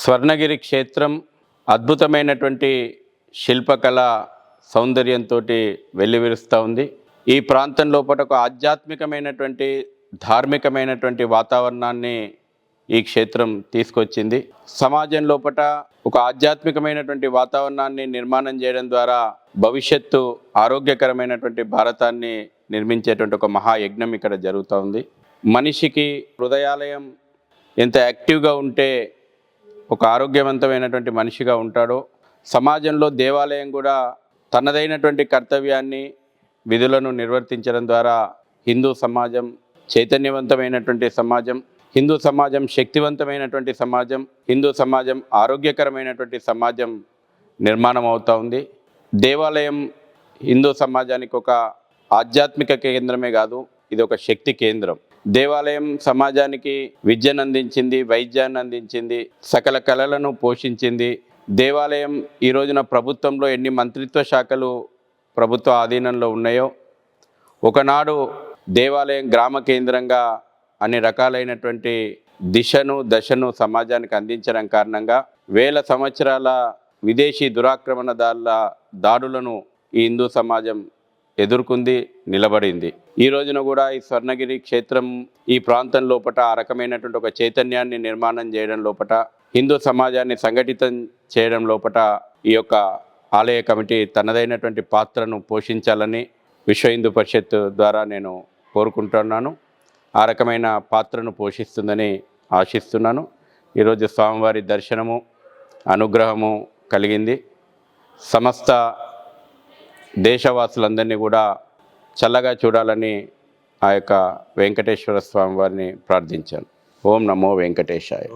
స్వర్ణగిరి క్షేత్రం అద్భుతమైనటువంటి శిల్పకళ సౌందర్యంతో వెల్లివిరుస్తూ ఉంది. ఈ ప్రాంతం లోపల ఒక ఆధ్యాత్మికమైనటువంటి ధార్మికమైనటువంటి వాతావరణాన్ని ఈ క్షేత్రం తీసుకొచ్చింది. సమాజం లోపల ఒక ఆధ్యాత్మికమైనటువంటి వాతావరణాన్ని నిర్మాణం చేయడం ద్వారా భవిష్యత్తు ఆరోగ్యకరమైనటువంటి భారతాన్ని నిర్మించేటువంటి ఒక మహాయజ్ఞం ఇక్కడ జరుగుతూ ఉంది. మనిషికి హృదయాలయం ఎంత యాక్టివ్గా ఉంటే ఒక ఆరోగ్యవంతమైనటువంటి మనిషిగా ఉంటాడో సమాజంలో దేవాలయం కూడా తనదైనటువంటి కర్తవ్యాన్ని విధులను నిర్వర్తించడం ద్వారా హిందూ సమాజం చైతన్యవంతమైనటువంటి సమాజం హిందూ సమాజం శక్తివంతమైనటువంటి సమాజం హిందూ సమాజం ఆరోగ్యకరమైనటువంటి సమాజం నిర్మాణం అవుతూ ఉంది. దేవాలయం హిందూ సమాజానికి ఒక ఆధ్యాత్మిక కేంద్రమే కాదు ఇది ఒక శక్తి కేంద్రం. దేవాలయం సమాజానికి విద్యను అందించింది వైద్యాన్ని అందించింది సకల కళలను పోషించింది. దేవాలయం ఈ రోజున ప్రభుత్వంలో ఎన్ని మంత్రిత్వ శాఖలు ప్రభుత్వ ఆధీనంలో ఉన్నాయో ఒకనాడు దేవాలయం గ్రామ కేంద్రంగా అన్ని రకాలైనటువంటి దిశను దశను సమాజానికి అందించడం కారణంగా వేల సంవత్సరాల విదేశీ దురాక్రమణదారుల దాడులను ఈ హిందూ సమాజం ఎదుర్కొంది నిలబడింది. ఈ రోజున కూడా ఈ స్వర్ణగిరి క్షేత్రం ఈ ప్రాంతం లోపట ఆ రకమైనటువంటి ఒక చైతన్యాన్ని నిర్మాణం చేయడం లోపట హిందూ సమాజాన్ని సంఘటితం చేయడం లోపట ఈ యొక్క ఆలయ కమిటీ తనదైనటువంటి పాత్రను పోషించాలని విశ్వ హిందూ పరిషత్ ద్వారా నేను కోరుకుంటున్నాను. ఆ రకమైన పాత్రను పోషిస్తుందని ఆశిస్తున్నాను. ఈరోజు స్వామివారి దర్శనము అనుగ్రహము కలిగింది. సమస్త దేశవాసులందరినీ కూడా చల్లగా చూడాలని ఆ యొక్క వెంకటేశ్వర స్వామి వారిని ప్రార్థించాను ఓం నమో వెంకటేశాయ.